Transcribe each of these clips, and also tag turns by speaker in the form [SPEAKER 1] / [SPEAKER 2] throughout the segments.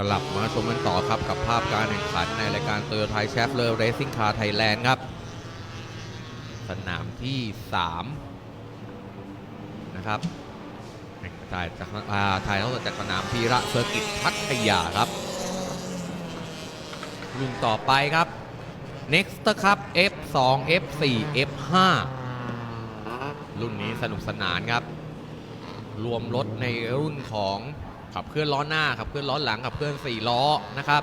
[SPEAKER 1] กลับมาชมกันต่อครับกับภาพการแข่งขันในรายการ t o y ย t a แชฟเลอร์เรซิ่งคาร์ไทยแลนด์ครับ สนามที่ 3 นะครับแข่งถ่ายจากอาถ่ายทอดสดจากสนามพีระเซอร์กิตพัทยาครับ รุ่นต่อไปครับ Next ครับ F2 F4 F5 รุ่นนี้สนุกสนานครับ รวมรถในรุ่นของ ขับเคลื่อนล้อหน้าขับเคลื่อนล้อหลังขับเคลื่อน4ล้อนะครับ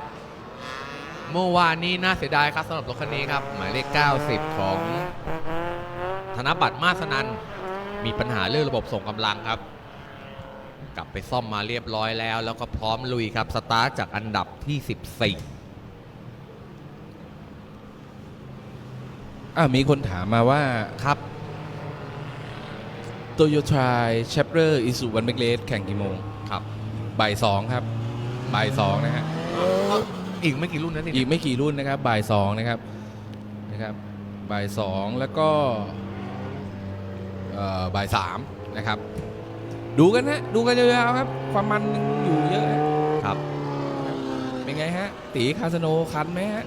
[SPEAKER 1] เมื่อวานนี้น่าเสียดายครับสำหรับรถคันนี้ครับหมายเลข 90 ของธนบัตรมาสนันมีปัญหาเรื่องระบบส่งกำลังครับ กลับไปซ่อมมาเรียบร้อยแล้ว แล้วก็พร้อมลุยครับสตาร์ทจากอันดับที่ 14
[SPEAKER 2] อ่ามีคนถามมาว่า
[SPEAKER 1] ครับ
[SPEAKER 2] โตโยต้าเชฟเ e อร์อิสุวันเบกเลสแข่งกี่โมง
[SPEAKER 1] ครับ
[SPEAKER 2] บ่ายสองครับบ่ายสองนะฮะ
[SPEAKER 1] อีกไม่กี่รุ่นนะนี่
[SPEAKER 2] อีกไม่กี่รุ่นนะครับบ่ายสองนะครับนะครับบ่ายสองแล้วก็เอ่อบ่ายสามนะครับ ดูกันนะดูกันยาวๆครับ ความมันยังอยู่เยอะนะครับเป็นไงฮะ ตีคาสโนคันไหมฮะ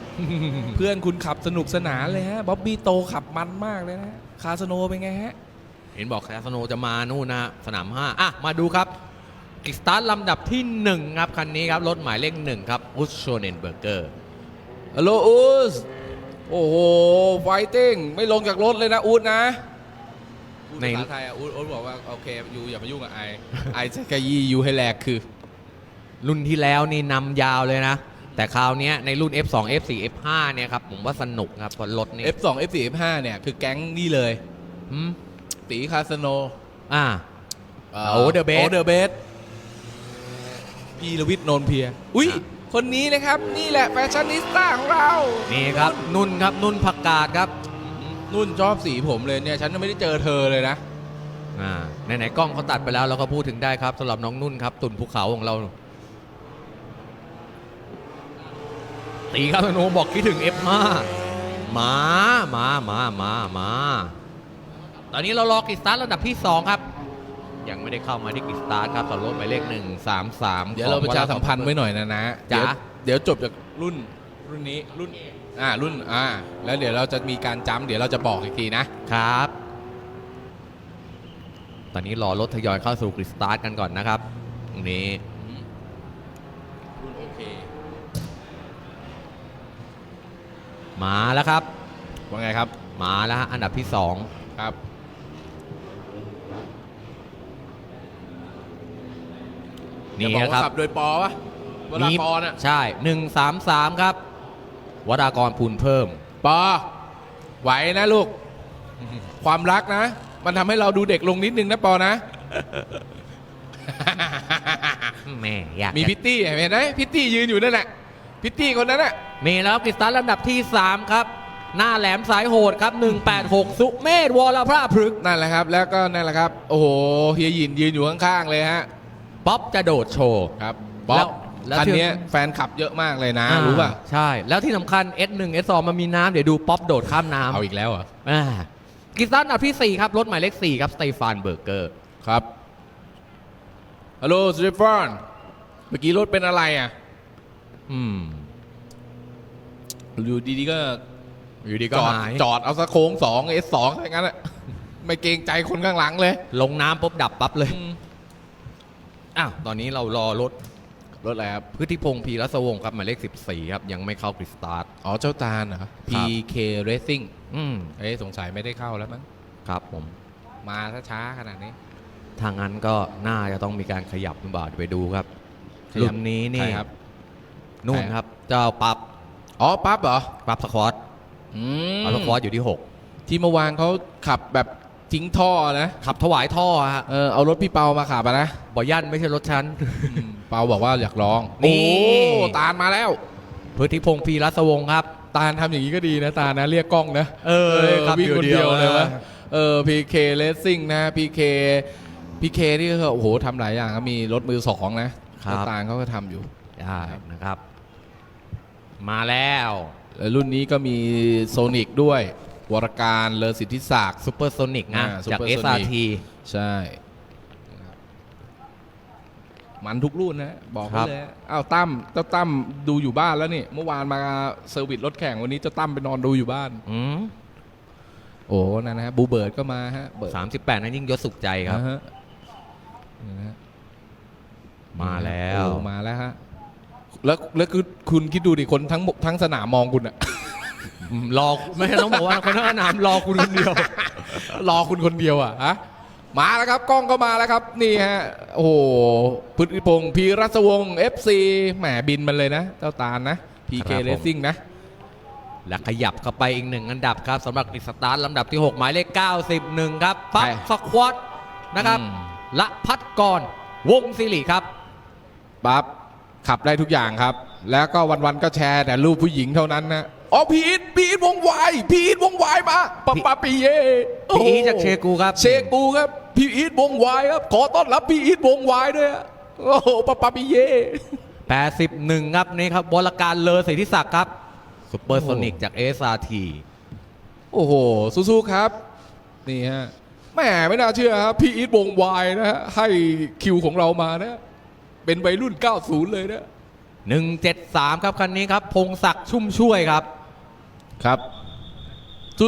[SPEAKER 2] เพื่อนคุณขับสนุกสนานเลยฮะบ๊อบบี้โตขับมันมากเลยนะคาสโนเป็นไงฮะ
[SPEAKER 1] เห็นบอกคาสโนจะมานู่นนะสนาม5อะมาดูครับ กิสตาร์ทลำดับที่ 1 ครับคันนี้ครับ รถหมายเลขหนึ่งครับอุสโชเนนเบอร์เกอร์
[SPEAKER 2] ฮัลโหลอูสโอ้โห ไฟติ้ง ไม่ลงจากรถเลยนะอูดนะ
[SPEAKER 1] ใน
[SPEAKER 2] ในภาษาไทยอะอูดอูดบอกว่า โอเคยูอย่ามายุ่งกับไอไอจะกะยี่ยูให้แหลกคือ
[SPEAKER 1] รุ่นที่แล้วนี่นำยาวเลยนะ แต่คราวเนี้ยในรุ่น F2 F4 F5 เนี่ยครับ ผมว่าสนุกครับเพราะรถนี่
[SPEAKER 2] F2 F4 F5 เนี่ยคือแก๊งนี่เลย
[SPEAKER 1] หืม
[SPEAKER 2] ตีคาสโน
[SPEAKER 1] อ่าโอ้ The Best
[SPEAKER 2] โอเดอะเบส พี่ลวิทย์โนนเพีย อุ้ย
[SPEAKER 1] อะ
[SPEAKER 2] คนนี้นะครับนี่แหละแฟชั่นนิสต้าของเรา
[SPEAKER 1] นี่ครับนุ่นครับนุ่นผักกาดครับ
[SPEAKER 2] นุ่นชอบสีผมเลยเนี่ยฉันยังไม่ได้เจอเธอเลยนะ
[SPEAKER 1] อ่าไหนๆกล้องเขาตัดไปแล้วเราก็พูดถึงได้ครับสำหรับน้องนุ่นครับ ตุ่นภูเขาของเรา ตีครับธนูบอกคิดถึง F5 มามามามามาตอนนี้เรารอกิสตาร์ทระดับที่ 2 ครับ ยังไม่ได้เข้ามาที่กิสตาร์ทครับสำหรับรถหมายเลข1 3 3
[SPEAKER 2] เดี๋ยวเราประชาสัมพันธ์ไว้หน่อยนะนะ
[SPEAKER 1] จ๋า
[SPEAKER 2] เดี๋ยวเดี๋ยวจบจากรุ่นรุ่นนี้รุ่นอ่ารุ่นอ่าแล้วเดี๋ยวเราจะมีการจำเดี๋ยวเราจะบอกอีกทีนะครับ
[SPEAKER 1] ตอนนี้รอรถทยอยเข้าสู่กิสตาร์ทกันก่อนนะครับตรงนี้
[SPEAKER 2] รุ่นโอเค
[SPEAKER 1] มาแล้วครับ
[SPEAKER 2] ว่าไงครับ
[SPEAKER 1] มาแล้วฮะอันดับที่
[SPEAKER 2] ครับ
[SPEAKER 1] นี่
[SPEAKER 2] อย่าบอก
[SPEAKER 1] นะค
[SPEAKER 2] ว่า
[SPEAKER 1] รับ
[SPEAKER 2] ขับโดยปอวะวรากรอะ
[SPEAKER 1] ใช่133ครับ วรากรพูนเพิ่ม
[SPEAKER 2] ปอ ไหวนะลูก ความรักนะ มันทำให้เราดูเด็กลงนิดนึงนะปอนะ
[SPEAKER 1] แม่อยาก
[SPEAKER 2] มี
[SPEAKER 1] จะ
[SPEAKER 2] พิตตี้เห็นไหมพิตตี้ยืนอยู่นั่นแหละพิตตี้คนนั้นน่ะ
[SPEAKER 1] มีแล้วครับกิสตาร์ลำดับที่ 3 ครับ หน้าแหลมสายโหดครับ 186 สุเมธวรพระพฤกษ์
[SPEAKER 2] นั่นแหละครับ แล้วก็นั่นแหละครับ โอ้โหเฮียหยินยืนอยู่ข้างๆเลยฮะ
[SPEAKER 1] ป๊อปจะโดดโชว์
[SPEAKER 2] ครับ
[SPEAKER 1] แล้
[SPEAKER 2] บ๊อ
[SPEAKER 1] ว
[SPEAKER 2] บ
[SPEAKER 1] แล้ว
[SPEAKER 2] คัน
[SPEAKER 1] ที่
[SPEAKER 2] เนี้ยแฟนขับเยอะมากเลยนะ รู้ป่ะ
[SPEAKER 1] ใช่ แล้วที่สำคัญ S1 S2 มันมีน้ำเดี๋ยวดูป๊อปโดดข้ามน้ำ
[SPEAKER 2] เอาอีกแล้วเหรอ
[SPEAKER 1] อ่ากิสตาร์อันดับที่ 4 ครับ รถหมายเลข 4 ครับสเตฟานเบอร์เกอร์
[SPEAKER 2] ครับฮัลโหลสตีฟานเมื่อกี้รถเป็นอะไรอะ
[SPEAKER 1] อืม
[SPEAKER 2] อยู่ดีๆก็
[SPEAKER 1] อยู่ดี
[SPEAKER 2] จ
[SPEAKER 1] ก็
[SPEAKER 2] อด
[SPEAKER 1] หาย
[SPEAKER 2] จอดเอาสะโค้งสองเอสสองอะไรงั้นอะไม่เกรงใจคนข้างหลังเลย
[SPEAKER 1] ลงน้ำปุ๊บดับปั๊บเลยอ้าวตอนนี้เรารอรถ
[SPEAKER 2] รถอะไรครับ
[SPEAKER 1] พฤติพงศ์พีรัสวงศ์ครับหมายเลข 14 ครับ ยังไม่เข้ากริสตาร์ท
[SPEAKER 2] อ๋อเจ้าตาลเหรอ PK Racing
[SPEAKER 1] อืม
[SPEAKER 2] เอ้ยสงสัยไม่ได้เข้าแล้วมั้ง
[SPEAKER 1] ครับผม
[SPEAKER 2] มาช้าๆขนาดนี้
[SPEAKER 1] ทางนั้นก็น่าจะต้องมีการขยับหรือเปล่าเดี๋ยวไปดูครับ
[SPEAKER 2] ขยับ
[SPEAKER 1] รุ่นนี้นี่
[SPEAKER 2] ใครครับ
[SPEAKER 1] นู่น
[SPEAKER 2] ใคร
[SPEAKER 1] ครับ เจ้าปั๊บ
[SPEAKER 2] อ๋อปั๊บเหรอ
[SPEAKER 1] ปั๊บสควอต
[SPEAKER 2] อืม
[SPEAKER 1] ปั๊บสควอตอยู่ที่
[SPEAKER 2] ที่เมื่อวานเขาขับแบบ ทิ้งท่อนะ
[SPEAKER 1] 6ขับถวายท่อฮะ
[SPEAKER 2] เออเอารถพี่เปามาขับอะนะ
[SPEAKER 1] บ่ยันไม่ใช่รถฉัน
[SPEAKER 2] เปาบอกว่าอยากลอง
[SPEAKER 1] นี่
[SPEAKER 2] โอ้ตาลมาแล้ว
[SPEAKER 1] พฤติพงศ์พีรัสวงศ์ครับ
[SPEAKER 2] ตาลทำอย่างนี้ก็ดีนะตาลนะเรียกกล้องนะ
[SPEAKER 1] เออครับ
[SPEAKER 2] วิ่งคน
[SPEAKER 1] เดี
[SPEAKER 2] เดี
[SPEAKER 1] ย
[SPEAKER 2] ยวว
[SPEAKER 1] เล
[SPEAKER 2] เลยย
[SPEAKER 1] ว่ะ
[SPEAKER 2] วะเออ PK Racing นะ PK PK นี่ก็โอ้โหทำหลายอย่างก็มีรถมือสองนะครับ ตาลเขาก็ทำอยู่
[SPEAKER 1] ใช่นะครับ มาแล้ว
[SPEAKER 2] แล้ว รุ่นนี้ก็มีโซนิกด้วย วรการเลอสิทธิศักดิ์
[SPEAKER 1] ซูเปอร์โซนิกนะ
[SPEAKER 2] อ่า
[SPEAKER 1] จาก
[SPEAKER 2] Supersonic
[SPEAKER 1] SRT
[SPEAKER 2] ใช่มันทุกรุ่นนะ บอก
[SPEAKER 1] ครั
[SPEAKER 2] ไว้
[SPEAKER 1] บ
[SPEAKER 2] เลยอ้าวตั้มเจ้าตั้มดูอยู่บ้านแล้วนี่ เมื่อวานมาเซอร์วิสรถแข่งวันนี้เจ้าตั้มไปนอนดูอยู่บ้าน
[SPEAKER 1] อืม
[SPEAKER 2] โอ้นั่นนะฮะบูเบิร์ดก็มาฮะเบิร์ด
[SPEAKER 1] สามสิบแปดนั้นยิ่งยศสุขใจครับ
[SPEAKER 2] นะฮะนี่นะฮะ
[SPEAKER 1] มาแล้ว
[SPEAKER 2] โอ้มาแล้วฮะ แล้วแล้วคือคุณคิดดูดิคนทั้งหมดทั้งสนามมองคุณอะ
[SPEAKER 1] อืม รอไม่ต้องบอกว่าคนทั้งสนามรอคุณคนเดียว
[SPEAKER 2] รอคุณคนเดียวอะฮะมาแล้วครับกล้องก็มาแล้วครับ นี่ฮะโอ้โหพุทธิพงศ์พีรัศวงศ์ FC แหมบินมันเลยนะ เจ้าตาลนะ PK
[SPEAKER 1] ครับผม
[SPEAKER 2] Racing นะ
[SPEAKER 1] และขยับเข้าไปอีกหนึ่งอันดับครับสำหรับกฤษสตาร์ทลำดับที่ 6 หมายเลข 91 ครับ ปั๊บ
[SPEAKER 2] ใช่
[SPEAKER 1] สควอตนะครับ
[SPEAKER 2] อืม
[SPEAKER 1] ละพัดกรวงศิริครับ
[SPEAKER 2] ปั๊บขับได้ทุกอย่างครับ แล้วก็วันๆก็แชร์แต่รูปผู้หญิงเท่านั้นนะ อ๋อพีทพีทวงไวายพีทวงไวายมาปะปะปีเย่โอ้
[SPEAKER 1] พี่
[SPEAKER 2] โห
[SPEAKER 1] อีจากเชกูครับ
[SPEAKER 2] เชกูครับพี่อีทวงไวายครับขอต้อนรับพี่อีทวงไวายด้วยฮะโอ้โหปะปะปีเย่
[SPEAKER 1] 81 ครับนี่ครับบรการเลอสิทธิศักดิ์ครับซุปเปอร์โซนิกจาก SRT
[SPEAKER 2] โอ้โห สู้ๆครับ นี่ฮะแหมไม่น่าเชื่อครับพี่อีทวงไวายนะฮะให้คิวของเรามานะ เป็นวัยรุ่น 90 เลยนะ
[SPEAKER 1] 173 ครับคันนี้ครับ พงศักดิ์ชุ่มช่วยครับ
[SPEAKER 2] ครับ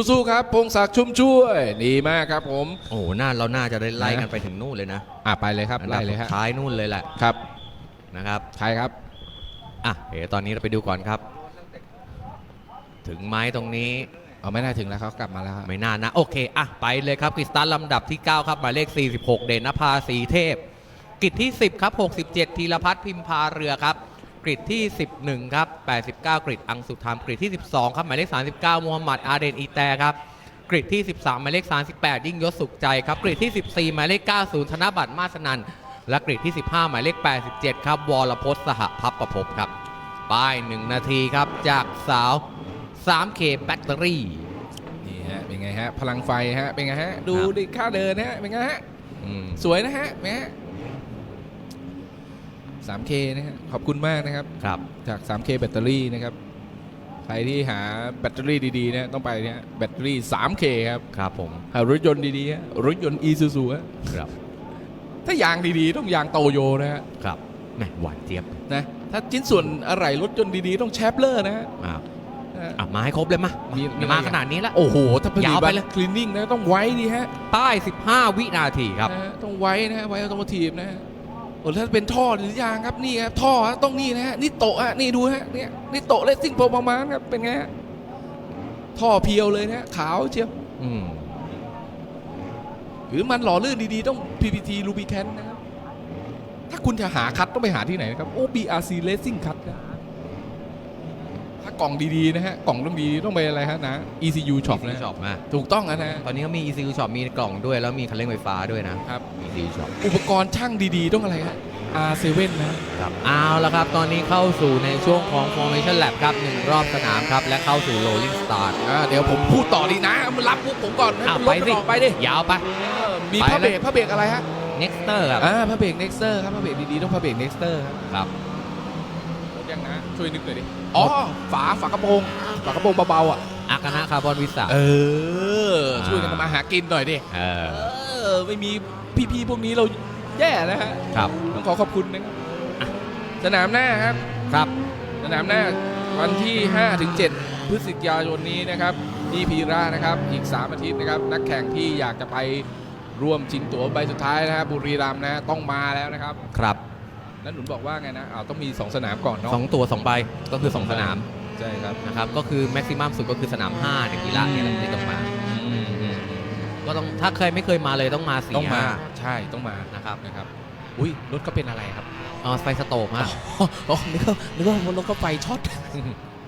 [SPEAKER 2] สู้ๆครับพงศักดิ์ชุ่มช่วยดีมากครับผม
[SPEAKER 1] โอ้โหน่าเราน่าจะได้ไล่
[SPEAKER 2] นะ
[SPEAKER 1] กันไปถึงนู่นเลยนะ
[SPEAKER 2] อะไปเลยครับ
[SPEAKER 1] อันดั
[SPEAKER 2] ไล่
[SPEAKER 1] บ
[SPEAKER 2] เลย
[SPEAKER 1] สุ
[SPEAKER 2] ฮะ
[SPEAKER 1] ดท้ายนู่นเลยแหละ
[SPEAKER 2] ครับ
[SPEAKER 1] นะครับ
[SPEAKER 2] ใครครับ
[SPEAKER 1] อะเดี๋ยวตอนนี้เราไปดูก่อนครับ ถึงไม้ตรงนี้
[SPEAKER 2] เอาไม่น่าถึงแล้วเขากลับมาแล้วครับ
[SPEAKER 1] ไม่น่านะ โอเค อะ ไปเลยครับกฤษตาร์ลำดับที่ 9 ครับ หมายเลข 46 เด่นนภาสีเทพกฤษที่ 10 ครับ 67ธีรพัฒน์พิมพาเรือครับ กฤษที่ 11 ครับ 89กฤษอังสุธรรมกฤษที่ 12 ครับ หมายเลข 39มูฮัมหมัดอาเดนอีแตครับกฤษที่ 13 หมายเลข 38 ยิ่งยศสุขใจครับกฤษที่ 14 หมายเลข 90 ธนบัตรมาสนันและกฤษที่ 15 หมายเลข 87 ครับ วรพจน์สหพับประพบครับป้าย 1 นาทีครับ จากสาว 3K แบตเตอรี่
[SPEAKER 2] นี่ฮะเป็นไงฮะ พลังไฟฮะเป็นไงฮะ ดู
[SPEAKER 1] ครับ
[SPEAKER 2] ดิค่าเดินฮะเป็นไงฮะ
[SPEAKER 1] อืม
[SPEAKER 2] สวยนะฮะแม่ 3K นะฮะขอบคุณมากนะครับ
[SPEAKER 1] ครับ
[SPEAKER 2] จาก 3K แบตเตอรี่นะครับ ใครที่หาแบตเตอรี่ดีๆนะต้องไปเนี่ยแบตเตอรี่ 3K ครับ
[SPEAKER 1] ครับผม
[SPEAKER 2] หารถยนต์ดีๆฮะรถยนต์ Isuzu ฮะ
[SPEAKER 1] ครับ
[SPEAKER 2] ถ้ายางดีๆ ต้องยางโตโยนะฮะ
[SPEAKER 1] ครับแหมหวานเจี๊ยบ
[SPEAKER 2] นะถ้าชิ้นส่วนอะไรรถยนต์ดีๆ ต้องแชปเลอร์นะฮะ
[SPEAKER 1] อ่า
[SPEAKER 2] นะฮะ
[SPEAKER 1] อะมาให้ครบเลยมา
[SPEAKER 2] มี
[SPEAKER 1] มีมาขนาดนี้แล้ว
[SPEAKER 2] โอ้โห ถ้าผลิต
[SPEAKER 1] ยาว
[SPEAKER 2] บั
[SPEAKER 1] ไป
[SPEAKER 2] ต
[SPEAKER 1] เลย
[SPEAKER 2] คลีนนิ่งนะต้องไว้ดีฮะ
[SPEAKER 1] ป้าย 15 วินาทีครับ
[SPEAKER 2] นะฮะต้องไว้นะฮะไว้ออโตโมทีฟนะฮะ โอ้ถ้าเป็นท่อหรือยางครับนี่ครับท่อฮะต้องนี่นะฮะนี่โตะฮะนี่ดูฮะเนี่ยนี่โตะเลสซิ่งโปรประมาณครับเป็นไงฮะท่อเพียวเลยนะฮะขาวเชียว
[SPEAKER 1] อืม
[SPEAKER 2] หรือมันหล่อลื่นดีๆ ต้อง PPT Lubricant นะครับ ถ้าคุณจะหาคัดต้องไปหาที่ไหนนะครับ OBRC Racing คัดนะ ถ้ากล่องดีๆนะฮะกล่องต้องดีต้องไปอะไรฮะนะ ECU Shop นะ
[SPEAKER 1] ช็อปมา
[SPEAKER 2] ถูกต้องนะฮะ
[SPEAKER 1] ตอนนี้ก็มี ECU Shop มีกล่องด้วย แล้วมีคันเร่งไฟฟ้าด้วยนะ ครับ ECU Shop
[SPEAKER 2] อุปกรณ์ช่างดีๆ ต้องอะไรฮะ R7 นะ
[SPEAKER 1] ครับเอาละครับ ตอนนี้เข้าสู่ในช่วงของ Formation Lab ครับหนึ่งรอบสนามครับ และเข้าสู่ Rolling Start
[SPEAKER 2] อ่าเดี๋ยวผมพูดต่อดีนะมันรับมุกผมก่อนให้
[SPEAKER 1] อ้าว
[SPEAKER 2] มัน
[SPEAKER 1] ไป
[SPEAKER 2] ลด
[SPEAKER 1] สิ
[SPEAKER 2] ต่อไปดิ
[SPEAKER 1] ยาวไป
[SPEAKER 2] เออมี
[SPEAKER 1] ไป
[SPEAKER 2] ผ้า
[SPEAKER 1] เลย
[SPEAKER 2] เบรกผ้าเบรกอะไรฮะ
[SPEAKER 1] Nexter ครับ
[SPEAKER 2] อ่าผ้าเบรก Nexter ครับผ้าเบรกดีๆต้องผ้าเบรก Nexter ครับ
[SPEAKER 1] ครับ
[SPEAKER 2] รถยังนะช่วยนึกหน่อยดิ อ๋อฝาฝากระโปรงฝากระโปรงเบาๆอะ
[SPEAKER 1] อากานะคาร์บอนวิสา
[SPEAKER 2] เออ ช่วยกันทำมาหากินหน่อยดิ
[SPEAKER 1] เออ
[SPEAKER 2] เออไม่มีพี่ๆพวกนี้เราแย่นะฮะ
[SPEAKER 1] ครับ
[SPEAKER 2] ต้องขอขอบคุณนะครับอะสนามหน้าครับ
[SPEAKER 1] ครับ
[SPEAKER 2] สนามหน้าวันที่5ถึง7พฤศจิกายนนี้นะครับที่พีระนะครับอีก 3 อาทิตย์นะครับ นักแข่งที่อยากจะไปร่วมชิงตั๋วใบสุดท้ายนะครับบุรีรัมย์นะต้องมาแล้วนะครับ
[SPEAKER 1] ครับ
[SPEAKER 2] แล้วหนุนบอกว่าไงนะอ้าวต้องมี 2 สนามก่อนเนาะ
[SPEAKER 1] สองตัวสองใบก็คือสองสนาม
[SPEAKER 2] ใช่ครับ
[SPEAKER 1] นะครับก็คือแม็กซิมัมสุดก็คือสนาม5ในกีฬาเนี่ยแหละที่ต้องมาก็ต้องถ้าเคยไม่เคยมาเลยต้องมาสี่
[SPEAKER 2] ต้องมา
[SPEAKER 1] ห้า
[SPEAKER 2] ใช่ต้องมา
[SPEAKER 1] นะครับ
[SPEAKER 2] นะครับ อุ้ยรถก็เป็นอะไรครับ
[SPEAKER 1] อ๋อไฟสโตปฮะ
[SPEAKER 2] อ๋ออ๋อนึกว่านึกว่ารถก็ไฟช็อต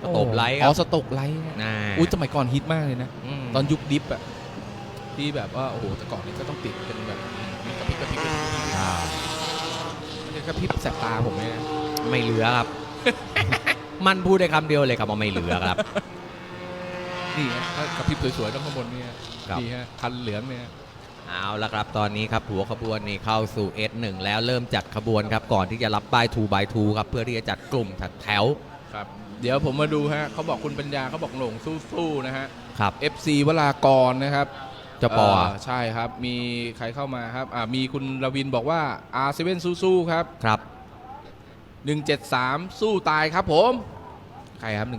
[SPEAKER 1] สโตปไลท์ค
[SPEAKER 2] อ๋
[SPEAKER 1] รั
[SPEAKER 2] อบสโตปไลท์
[SPEAKER 1] น่า
[SPEAKER 2] อุ้ยสมัยก่อนฮิตมากเลยนะ
[SPEAKER 1] ม
[SPEAKER 2] ตอนยุคดิฟอะที่แบบว่าโอ้โหแต่ก่อนนี้ก็ต้องติดเป็นแบบกระพริบกระพริบกระพริบ
[SPEAKER 1] อ่า
[SPEAKER 2] มันจะ กระพริบแสบตาผมไหมนะ
[SPEAKER 1] ไม่เหลือครับ มันพูดได้คำเดียวเลยครับว่าไม่เหลือครับ
[SPEAKER 2] นี่ฮะถ้ากระพริบสวยๆต้องข้างบนเนี่ย
[SPEAKER 1] ครับ
[SPEAKER 2] นี่ฮะคันเหลืองเนี่ย
[SPEAKER 1] เอาละครับตอนนี้ครับหัวขบวนนี่เข้าสู่ S1 แล้วเริ่มจัดขบวนครับก่อนที่จะรับป้าย2 by 2ครับเพื่อที่จะจัดกลุ่มถัดแถว
[SPEAKER 2] ครับ เดี๋ยวผมมาดูฮะเขาบอกคุณปัญญาเขาบอกหลงสู้ๆนะฮะ
[SPEAKER 1] ครับ
[SPEAKER 2] FC วรากรนะครับ
[SPEAKER 1] เจะปออะ
[SPEAKER 2] เใช่ครับ มีใครเข้ามาครับอ่ามีคุณรวินบอกว่า R7 สู้ๆครับ
[SPEAKER 1] ครับ
[SPEAKER 2] 173 สู้ตายครับผม ใครครับ 173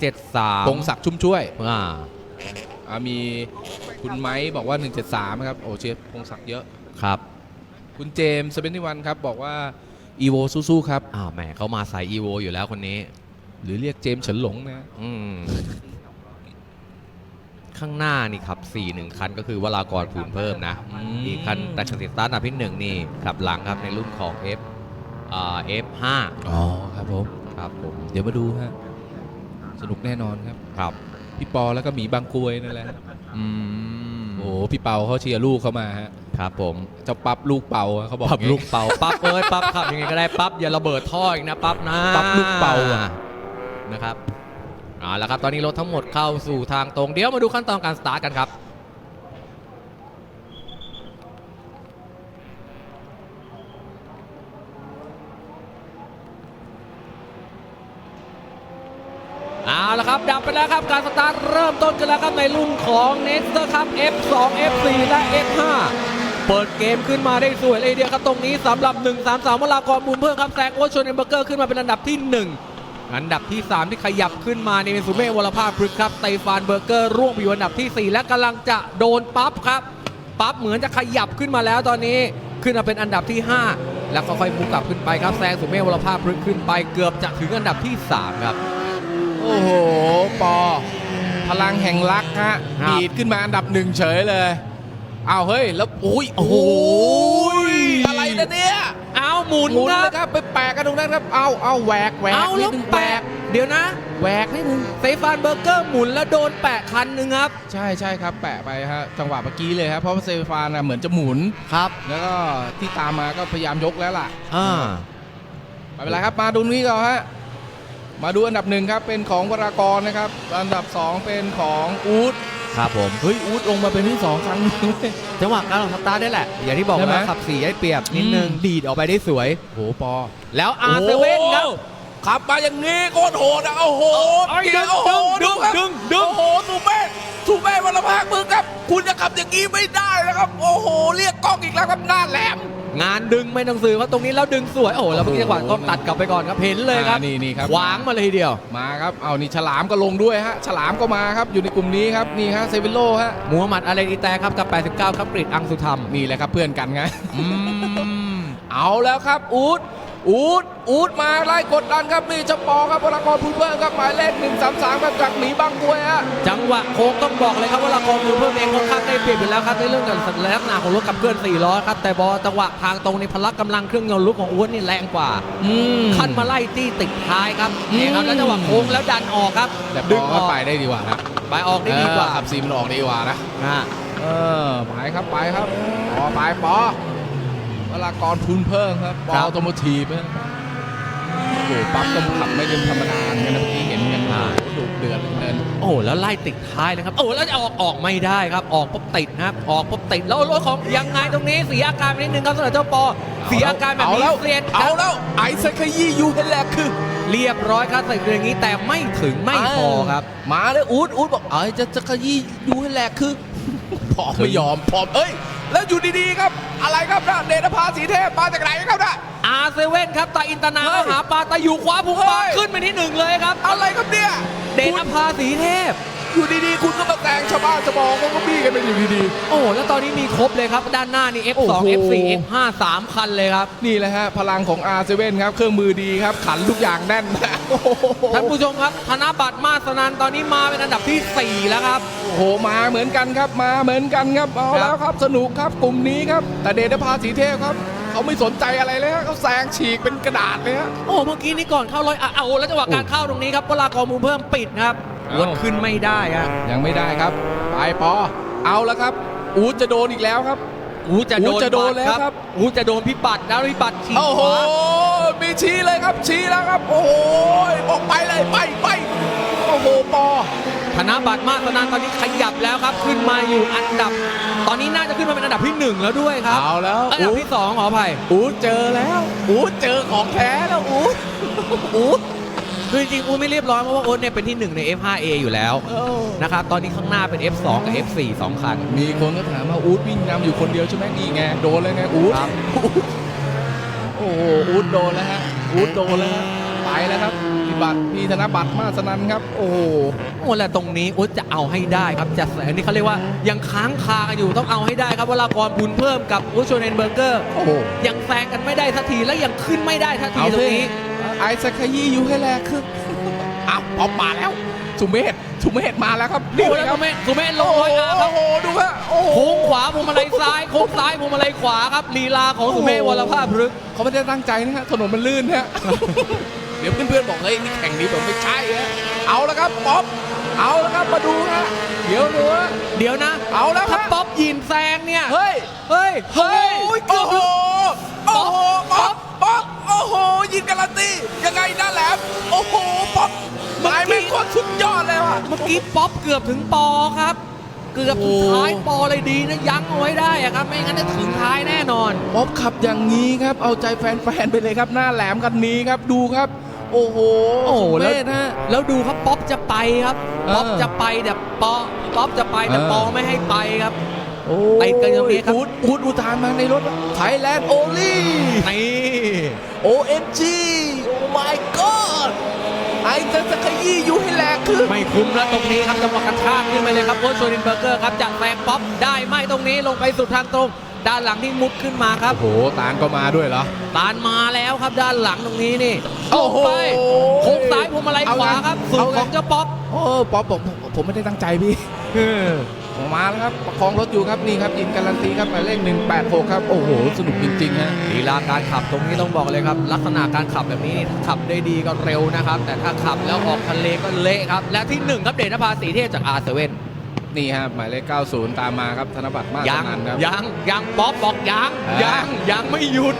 [SPEAKER 1] 173
[SPEAKER 2] พงศักดิ์ชุ่มช่วย
[SPEAKER 1] อ่า
[SPEAKER 2] อ่ามีคุณไม้บอกว่า 173 ครับ โอเชฟพงศักดิ์เยอะ
[SPEAKER 1] ครับ
[SPEAKER 2] คุณเจมส์เซเวนตี้วันครับ บอกว่าอีโวสู้ๆครับ
[SPEAKER 1] อ้าวแหมเขามาสายอีโวอยู่แล้วคนนี้
[SPEAKER 2] หรือเรียกเจมส์เฉินหลงนะ
[SPEAKER 1] อืม ข้างหน้านี่ขับ4 1คันก็คือวรากรผูนเพิ่มนะอีกคันแต่ชนิดสตาร์ทอันดับที่หนึ่งนี่ขับหลังครับในรุ่นของ F อ่า F5
[SPEAKER 2] อ๋อครับผม
[SPEAKER 1] ครับผม
[SPEAKER 2] เดี๋ยวมาดูฮะสนุกแน่นอนครับ
[SPEAKER 1] ครับ
[SPEAKER 2] พี่ปอแล้วก็หมีบางกรวยนั่นแหละ
[SPEAKER 1] อืม
[SPEAKER 2] โอ้โหพี่เปาเขาเชียร์ลูกเขามาฮะ
[SPEAKER 1] ครับผม
[SPEAKER 2] เจ้าปั๊บลูกเปาอะเขาบอก
[SPEAKER 1] ปั๊บ
[SPEAKER 2] อย่าง
[SPEAKER 1] ลู
[SPEAKER 2] งี้
[SPEAKER 1] กเป่าปั๊บเอ้ยปั๊บขับยังไงก็ได้ปั๊บอย่าระเบิดท่ออีกนะปั๊บนะ
[SPEAKER 2] ปั๊บลูกเป่าอะ
[SPEAKER 1] นะครับ เอาละครับตอนนี้รถทั้งหมดเข้าสู่ทางตรงเดี๋ยวมาดูขั้นตอนการสตาร์ทกันครับเอาละครับ ดับไปแล้วครับ การสตาร์ทเริ่มต้นกันแล้วครับในรุ่นของ Next ครับ F2 F4 และ F5 เปิดเกมขึ้นมาได้สวยเลยเดียวครับ ตรงนี้สำหรับ 133วรากรบุมเพิ่มครับแซงโอชนเอมเบอร์เกอร์ขึ้นมาเป็นอันดับที่ 1 อันดับที่ 3 ที่ขยับขึ้นมานี่เป็นสุเมฆวรภาพพฤกษ์ครับไตฟานเบอร์เกอร์ร่วงไปอยู่อันดับที่ 4 และกำลังจะโดนปั๊บครับ ปั๊บเหมือนจะขยับขึ้นมาแล้วตอนนี้ขึ้นมาเป็นอันดับที่ 5 แล้วค่อยๆมุกกลับขึ้นไปครับแซงสุเมฆวรภาพพฤกษ์ขึ้นไปเกือบจะถึงอันดับที่ 3 ครับ
[SPEAKER 2] โอ้โห ปอ พลังแห่งรักฮะ
[SPEAKER 1] ครับ
[SPEAKER 2] ดีดขึ้นมาอันดับหนึ่งเฉยเลยอ้าวเฮ้ยแล้วโอ้ย
[SPEAKER 1] โอ้โห
[SPEAKER 2] อะไรนะเนี่ย
[SPEAKER 1] เอา หมุน
[SPEAKER 2] หมุน
[SPEAKER 1] ค
[SPEAKER 2] นะ
[SPEAKER 1] รับ
[SPEAKER 2] ครับไปแปะกันตรงนั้นครับเอาเอาแหวกแหวก
[SPEAKER 1] เอา
[SPEAKER 2] นิ
[SPEAKER 1] แล้
[SPEAKER 2] ด
[SPEAKER 1] ว
[SPEAKER 2] นึง
[SPEAKER 1] แปะ เดี๋ยวนะ
[SPEAKER 2] แหวกนิดนึง
[SPEAKER 1] เซฟานเบอร์เกอร์หมุนแล้วโดนแปะคันหนึ่งครับ
[SPEAKER 2] ใช่ใช่ครับ แปะไปฮะจังหวะเมื่อกี้เลยครับเพราะว่าเซฟานนะเหมือนจะหมุน
[SPEAKER 1] ครับ
[SPEAKER 2] แล้วก็ที่ตามมาก็พยายามยกแล้วล่ะ
[SPEAKER 1] อ่า
[SPEAKER 2] ไม่เป็นไรครับมาดูนี้ก่อนฮะมาดูอันดับหนึ่งครับเป็นของวรากรนะครับ อันดับสองเป็นของอูด
[SPEAKER 1] ครับผม
[SPEAKER 2] เฮ้ยอูดลงมาเป็นที่สองครั้งหนึงเว้ย
[SPEAKER 1] จังหวะการออกสตาร์ทได้แหละ อย่างที่บอก
[SPEAKER 2] ใช่ไหม
[SPEAKER 1] แล้วขับสี่ได้เปรียบนิดนึง
[SPEAKER 2] อืม
[SPEAKER 1] ดีดออกไปได้สวย
[SPEAKER 2] โหปอ
[SPEAKER 1] แล้วอาร์เซเว่นครับ
[SPEAKER 2] ขับมาอย่างนี้โคตรโหดอะโอ้โห
[SPEAKER 1] เอาดึง
[SPEAKER 2] เกียร์โอ้โห
[SPEAKER 1] ดึง
[SPEAKER 2] ครับ
[SPEAKER 1] ดึงดึง
[SPEAKER 2] โอ้โหสุเมธสุเมธวันละภาคมือครับ คุณจะขับอย่างนี้ไม่ได้นะครับ โอ้โห เรียกกล้องอีกแล้วครับหน้าแหลม
[SPEAKER 1] งานดึงไม่ต้องซื้อเพราะตรงนี้แล้วดึงสวยโอ้โหแล้วเมื่อกี้จังหวะกล้องตัดกลับไปก่อนครับเห็นเลยครับ
[SPEAKER 2] อ่านี่นี่ครับ
[SPEAKER 1] ขวางมาเลยทีเดียว
[SPEAKER 2] มาครับเอานี่ฉลามก็ลงด้วยฮะฉลามก็มาครับอยู่ในกลุ่มนี้ครับนี่ฮะเซเวโลฮะ
[SPEAKER 1] มูฮัมหมัดอาเลนอีแตครับกับ 89 ครับกริดอังสุธรรม
[SPEAKER 2] นี่แหละครับเพื่อนกันไง
[SPEAKER 1] อืม
[SPEAKER 2] เอาแล้วครับอูด อูดอูดมาไล่กดดันครับนี่เจะปอครับวรากรพูดเพิ่มครับหมายเลขหนึ่งสามสามแบบจากหมีบางกรวยฮะ
[SPEAKER 1] จังหวะโค้งต้องบอกเลยครับว่าละครมือเพิ่มเองค่อนข้างได้เปรียบอยู่แล้วครับในเรื่องการลักษณะของรถกับเคลื่อน4ล้อครับแต่บอจังหวะทางตรงในพละกำลังเครื่องยนต์ลุกของอ้วนนี่แรงกว่า
[SPEAKER 2] อืม
[SPEAKER 1] ขั้นมาไล่จี้ติดท้ายครับ
[SPEAKER 2] อืม
[SPEAKER 1] นี่ครับแล้วจังหวะโค้งแล้วดันออกครับ
[SPEAKER 2] แต่ป
[SPEAKER 1] ดึง
[SPEAKER 2] อ
[SPEAKER 1] อ
[SPEAKER 2] ก็
[SPEAKER 1] อก
[SPEAKER 2] ไปได้ดีกว่านะ
[SPEAKER 1] ไปออกได้ดีกว่า
[SPEAKER 2] เออขับซีมันออกดีกว่านะ
[SPEAKER 1] อ่า
[SPEAKER 2] เออไปครับไปครับปอไปปอ วรากรทุนเพิ่มครับปอออโตโมทีฟนะโอ้โหปั๊บก็ขับไม่ได้ธรรมดาเหมือนกันนะเมื่อกี้เห็นกันโอ้โหดุเดือดเหลือเกิน
[SPEAKER 1] โอ้โหแล้วไล่ติดท้ายนะครับโอ้โหแล้วจะออกออกไม่ได้ครับออกปุ๊บติดนะครับออกปุ๊บติดแล้วรถของยังไงตรงนี้เสียอาการไปนิดนึงครับสำหรับเจ้าปอเสียอาการแบบ
[SPEAKER 2] เอา
[SPEAKER 1] นี้
[SPEAKER 2] แล้ว
[SPEAKER 1] เสียดค
[SPEAKER 2] เอา
[SPEAKER 1] รับ
[SPEAKER 2] แล้วไอ้สักขยี้ยูเฮนแลกคือ
[SPEAKER 1] เรียบร้อยครับใส่เรื่องนี้แต่ไม่ถึงไม่พอครับ
[SPEAKER 2] มาเลยอูดอูดบอกไอ้จะจะขยี้ยูเฮนแลกคือพอไม่ยอมพอมเอ้ย แล้วอยู่ดีๆครับ อะไรครับนะเดชภาสีเทพมาจากไหนครับนะ
[SPEAKER 1] อาเซเว่นครับตาอินตนา
[SPEAKER 2] เฮ้ย
[SPEAKER 1] หาปลาตาอยู่ขวาพุงปลา
[SPEAKER 2] เฮ้ย
[SPEAKER 1] ขึ้นไปที่หนึ่งเลยครับ
[SPEAKER 2] อะไรครับเนี่ย
[SPEAKER 1] เดชภาสีเทพ
[SPEAKER 2] อยู่ดีๆ คุณก็มาแซงชาวบ้านชาวบองเขาก็บี้กันไปอยู่ดี
[SPEAKER 1] โอ้โหแล้วตอนนี้มีครบเลยครับ ด้านหน้านี่
[SPEAKER 2] โอ้
[SPEAKER 1] F2
[SPEAKER 2] โห
[SPEAKER 1] F4 F5 3คันเลยครับ
[SPEAKER 2] ๆนี่แหละฮะ พลังของ R7 ครับ เครื่องมือดีครับ ขันทุกอย่างแน่นโอ้โห
[SPEAKER 1] ท่านผู้ชมครับ ธนบัตรมาสนันตอนนี้มาเป็นอันดับที่ 4 แล้วครับ
[SPEAKER 2] โอ้โหมาเหมือนกันครับ มาเหมือนกันครับ เอาแล้วครับ สนุกครับ กลุ่มนี้ครับ แต่เดชภาสีเทพครับ เขาไม่สนใจอะไรเลยฮะเขาแซงฉีกเป็นกระดาษเลยฮะ
[SPEAKER 1] โอ้เมื่อกี้นี่ก่อนเข้าร้อยอะเอาแล้วจังหวะการเข้าตรงนี้ครับวลากรมูเพิ่มปิดครับ
[SPEAKER 2] เอ้า
[SPEAKER 1] รถขึ้นไม่ได้ครับ
[SPEAKER 2] ยังไม่ได้ครับไปปอ เอาแล้วครับ อูดจะโดนอีกแล้วครับ
[SPEAKER 1] อูจะโดน
[SPEAKER 2] อูจะโดนแล้วครับ
[SPEAKER 1] อูจะโดนพิบัติแล้วพิบัติฉีก
[SPEAKER 2] โอ้โห
[SPEAKER 1] ขวา
[SPEAKER 2] มีชี้เลยครับ ชี้แล้วครับ โอ้โหบอกไปเลยไปไปโอ้โห ปอ
[SPEAKER 1] ธนบัตรมาสนันตอนนี้ขยับแล้วครับ ขึ้นมาอยู่อันดับ ตอนนี้น่าจะขึ้นมาเป็นอันดับที่หนึ่งแล้วด้วยครับ
[SPEAKER 2] เอาแล้ว
[SPEAKER 1] อันดับที่สองขออภัย
[SPEAKER 2] อูดเจอแล้ว อูดเจอของแท้แล้วอูดอูด
[SPEAKER 1] คือจริงๆอูไม่เรียบร้อยเพราะว่าโอ๊ตเนี่ยเป็นที่หนึ่งใน F5A อยู่แล้วนะครับตอนนี้ข้างหน้าเป็น F2 กับ F4 สองคัน
[SPEAKER 2] มีคนก็ถามว่าอูดวิ่งนำอยู่คนเดียวใช่ไหมนี่ไงโดนเลยไงอูด
[SPEAKER 1] ครับ
[SPEAKER 2] โอ้โหอูดโดนแล้วฮะอูดโดนแล้วครับไปแล้วครับพี่บัตรพี่ธนบัตรมาสนันครับ โอ้โห
[SPEAKER 1] โอ้แล้วตรงนี้อุ๊ดจะเอาให้ได้ครับจะอันนี้เขาเรียกว่ายังค้างคากันอยู่ต้องเอาให้ได้ครับวรากรบุญเพิ่มกับอุชโชเนนเบอร์เกอร์
[SPEAKER 2] โอ้โห
[SPEAKER 1] ยังแซงกันไม่ได้สักทีแล้วยังขึ้นไม่ได้สักที
[SPEAKER 2] เอา
[SPEAKER 1] ตร
[SPEAKER 2] สิ
[SPEAKER 1] งนี้
[SPEAKER 2] ไอซัคคายี่อยู่ให้แลคืออ้าวเอามาแล้วสุเมธสุเมธมาแล้วครับ
[SPEAKER 1] โอ้
[SPEAKER 2] นี่
[SPEAKER 1] แล้ว
[SPEAKER 2] ครั
[SPEAKER 1] สุเมธสุเมธล
[SPEAKER 2] โอ้
[SPEAKER 1] ง
[SPEAKER 2] โห
[SPEAKER 1] ร้อยอาครับ
[SPEAKER 2] โอ้โหดูฮะโอ้โห
[SPEAKER 1] โค้งขวาพวงมาลัยซ้ายโค้งซ้ายพวงมาลัยขวาครับลีลาของสุเมธ
[SPEAKER 2] โอ้โห
[SPEAKER 1] วรภาพพฤกษ์
[SPEAKER 2] เขาไม่ได้ตั้งใจนะฮะถนนมันลื่นฮะเดี๋ยวเพื่อนๆบอกเฮ้ยนี่แข่งนี้แบบไม่ใช่ฮะเอาแล้วครับป๊อปเอาแล้วครับมาดูฮะเดี๋ยวดูฮะ
[SPEAKER 1] เดี๋ยวนะ
[SPEAKER 2] เอาแล้ว
[SPEAKER 1] ถ้า
[SPEAKER 2] ฮะ
[SPEAKER 1] ป๊อปยินแซงเนี่ย
[SPEAKER 2] เฮ้ย
[SPEAKER 1] เฮ้ย
[SPEAKER 2] เฮ้ย
[SPEAKER 1] เกื
[SPEAKER 2] โอ้
[SPEAKER 1] อบ
[SPEAKER 2] โห โอ้โห ป๊อป ป๊อป โอ้โห ยิงการันตียังไงนั่นแหละโอ้โหป๊อปหมายไม่งโคตรสุดยอดเลยว่ะ
[SPEAKER 1] เมื่อกี้ป๊อปเกือบถึงปอครับ เกือบสุดท้าย
[SPEAKER 2] โอ้
[SPEAKER 1] ปอเลยดีนะยั้งเอาไว้ได้อะครับ ไม่งั้นจะถึงท้ายแน่นอน
[SPEAKER 2] ป๊อปขับอย่างนี้ครับ เอาใจแฟนๆไปเลยครับ หน้าแหลมกันนี้ครับดูครับ โอ้โห
[SPEAKER 1] โอ้โห
[SPEAKER 2] สุ
[SPEAKER 1] แล้ว
[SPEAKER 2] เมธฮะ
[SPEAKER 1] แล้วดูครับป๊อปจะไปครับ
[SPEAKER 2] เออ
[SPEAKER 1] ป๊อปจะไปแต่ปอป๊อปจะไปแต่
[SPEAKER 2] เออ
[SPEAKER 1] ปอไม่ให้ไปครับ
[SPEAKER 2] โอ้
[SPEAKER 1] ไปกันตรงนี้ครับ
[SPEAKER 2] อูดอูดอุทานมาในรถไทยแลนด์โอลี่
[SPEAKER 1] นี่
[SPEAKER 2] OMG โอ้ my god ไอ้เจะจะขยี้อยู่ให้แหลกคือ
[SPEAKER 1] ไม่คุ้มแล้วตรงนี้ครับจังหวะกระชากขึ้นไปเลยครับโอชโชลินเบอร์เกอร์ครับจะแซงป๊อปได้ไหมตรงนี้ลงไปสุดทางตรง ด้านหลังที่มุดขึ้นมาครับ
[SPEAKER 2] โอ้โห ตานก็มาด้วยเหรอ
[SPEAKER 1] ตานมาแล้วครับด้านหลังตรงนี้นี่
[SPEAKER 2] โอ้โห
[SPEAKER 1] ลงไปโค้งซ้ายพวงมาลัยขวาครับสู
[SPEAKER 2] เอา
[SPEAKER 1] ง
[SPEAKER 2] ไง
[SPEAKER 1] ของเจ้าป๊อป
[SPEAKER 2] โอ้ป๊อปผมผมผมไม่ได้ตั้งใจพี่ออก มาแล้วครับประคองรถอยู่ครับนี่ครับยินการันตีครับหมายเลข186 ครับโอ้โหสนุกจริงๆฮะ
[SPEAKER 1] ลีลาการขับตรงนี้ต้องบอกเลยครับ ลักษณะการขับแบบนี้นี่ขับได้ดีก็เร็วนะครับ แต่ถ้าขับแล้วออกทะเลก็เละครับ และที่หนึ่งครับเดชนภาสีเทพจากอาร์เซเว่น
[SPEAKER 2] นี่ฮะหมายเลข 90 ตามมาครับธนบัตรมาส
[SPEAKER 1] ยัง
[SPEAKER 2] นันครับ
[SPEAKER 1] ยังยังป๊อปบอกยัง
[SPEAKER 2] อ่ายั
[SPEAKER 1] ยังยังไม่หยุด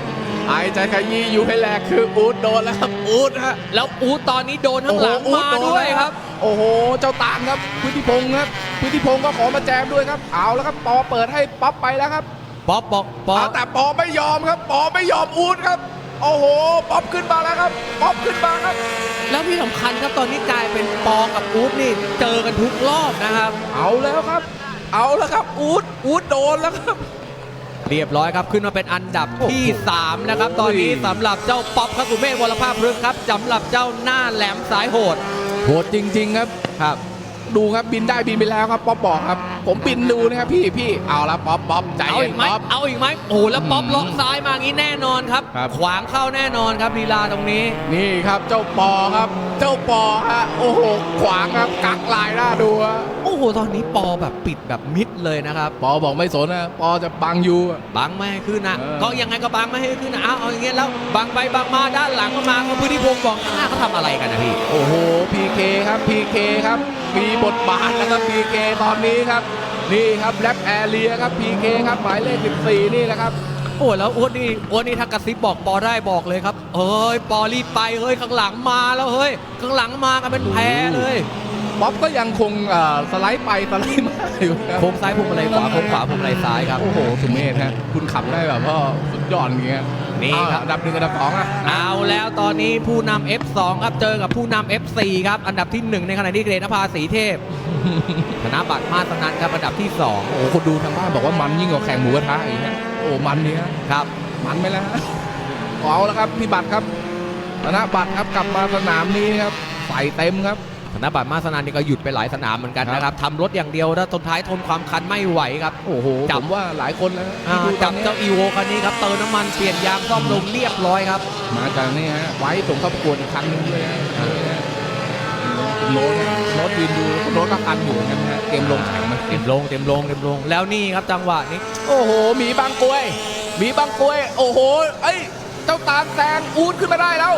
[SPEAKER 2] ไอ้ใจขยี้อยู่ให้แหลกคืออูดโดนแล้วครับอูดฮะ
[SPEAKER 1] แล้วอูดตอนนี้โดนข้างหลัง
[SPEAKER 2] โอ้โห
[SPEAKER 1] มา
[SPEAKER 2] อู๊ดโดน
[SPEAKER 1] ด้วย
[SPEAKER 2] แล้ว
[SPEAKER 1] ครับ
[SPEAKER 2] โอ้โห เจ้าตามครับพื้นที่พงษ์ครับพื้นที่พงษ์ก็ขอมาแจมด้วยครับ เอาแล้วครับปอเปิดให้ป๊อปไปแล้วครับ
[SPEAKER 1] ป๊อปบอกป๊อ
[SPEAKER 2] เอา
[SPEAKER 1] ป
[SPEAKER 2] แต่ปอไม่ยอมครับ ปอไม่ยอมอูดครับ โอ้โห ป๊อปขึ้นมาแล้วครับ ป๊อปขึ้นมาครับ
[SPEAKER 1] แล้วที่สำคัญครับตอนนี้กลายเป็นปอกับอูดนี่ เจอกันทุกรอบนะครับ
[SPEAKER 2] เอาแล้วครับ เอาแล้วครับอูดอูดโดนแล้วครับ
[SPEAKER 1] เรียบร้อยครับขึ้นมาเป็นอันดับที่
[SPEAKER 2] โอ้โห
[SPEAKER 1] 3นะครับ ตอนนี้สำหรับเจ้าป๊อปคัสุเมฆวรภาพพฤกษ์ครับสำหรับเจ้าหน้าแหลมสายโหด
[SPEAKER 2] โหดจริง ๆ ครับ
[SPEAKER 1] ครับ
[SPEAKER 2] ดูครับบินได้บินไปแล้วครับป๊อปบอกครับ ผมบินดูนะครับพี่พี่เอาละป๊อปป๊อปใจ
[SPEAKER 1] เอา
[SPEAKER 2] เย็
[SPEAKER 1] อี
[SPEAKER 2] น
[SPEAKER 1] กไหม
[SPEAKER 2] ป๊อป
[SPEAKER 1] เอาอีกไหมโอ้โหแล้วป๊อป
[SPEAKER 2] อืม
[SPEAKER 1] ล็อกซ้ายมางี้แน่นอนครับ
[SPEAKER 2] ครับ
[SPEAKER 1] ขวางเข้าแน่นอนครับลีลาตรงนี้
[SPEAKER 2] นี่ครับเจ้าปอครับ เจ้าปอฮะโอ้โหขวางครับกักลายหน้าดูฮะ
[SPEAKER 1] โอ้โหตอนนี้ปอแบบปิดแบบมิดเลยนะครับ
[SPEAKER 2] ปอบอกไม่สนนะปอจะบังอยู่อะ
[SPEAKER 1] บังไม่ให้ขึ้นนะ
[SPEAKER 2] เออ
[SPEAKER 1] ก็ยังไงก็บังไม่ให้ขึ้นนะเอาเอาอย่างเงี้ยแล้วบังไปบังมาด้านหลังก็มาก็พื้นที่พงศ์บอกหน้าเขาทำอะไรกันนะพี่
[SPEAKER 2] โอ้โหพีเคครับพีเคครับ มีบทบาทนะครับพีเคตอนนี้ครับ นี่ครับแล็บแอเรียครับพีเคครับ หมายเลข 14 นี่แหละครับ
[SPEAKER 1] โอ้แล้วอ้วนนี่อ้วนนี่ถ้ากระซิบบอกปอได้บอกเลยครับเฮ้ยปอรีบไปเฮ้ยข้างหลังมาแล้วเฮ้ยข้างหลังมากันเป็นแพรเลย
[SPEAKER 2] ป๊อปก็ยังคงเอ่อสไลด์ไปสไลด์มาอยู่ครับ
[SPEAKER 1] โค้งซ้ายพวงมาลัยขวาโค้งขวาพวงมาลัยซ้ายครับ
[SPEAKER 2] โอ้โหสุเมธฮะคุณขับได้แบบว่าสุดยอดอย่างเงี้ย
[SPEAKER 1] นี่ครับ
[SPEAKER 2] เอาอันดับหนึ่งอันดับสองอะ
[SPEAKER 1] เอาแล้วตอนนี้ผู้นำ F2 ครับเจอกับผู้นำ F4 ครับ อันดับที่ 1 ในขณะที่เกรนภาสีเทพ ธนบัตรมาสนันครับอันดับที่
[SPEAKER 2] โอ้โหคนดูทางบ้านบอกว่ามันยิ่งกว่าแข่งหมูกระทะอีกฮะโอ้มันนี่ฮะ
[SPEAKER 1] 2ครับ
[SPEAKER 2] มันไหมล่ะเอาแล้วครับพี่บัตรครับธนบัตรครับกลับมาสนามนี้ครับใส่เต็มครับ
[SPEAKER 1] ธ นบัตรมาสนันนี่ก็หยุดไปหลายสนามเหมือนกันนะครับทำรถอย่างเดียวแล้วต้นท้ายทนความคันไม่ไหวครับ
[SPEAKER 2] โอ้โห
[SPEAKER 1] จั
[SPEAKER 2] ผ
[SPEAKER 1] บ
[SPEAKER 2] มว่าหลายคนแล้ว
[SPEAKER 1] อ่า
[SPEAKER 2] ที่ดูต
[SPEAKER 1] จั
[SPEAKER 2] อบนนี้
[SPEAKER 1] เจ้าอีโวคันนี้ครับเติมน้ำมันเปลี่ยนยางซ่อมลงเรียบร้อยครับ
[SPEAKER 2] มาจากนี่ฮะไว้ส่งเข้าประกวดอีกครั้งหนึงด้วยฮะโน้ตโน้ตยืนดูโน้ตก็คันอยู่เหมือนกันนะฮะเกมลงแข่งมัน
[SPEAKER 1] เต็มลงเต็มลงเต็มลงแล้วนี่ครับจังหวะนี้
[SPEAKER 2] โอ้โหหมีบางกรวยหมีบางกรวย โอ้โห เอ้ยเจ้าตาลแซงอูดขึ้นมาได้แล้ว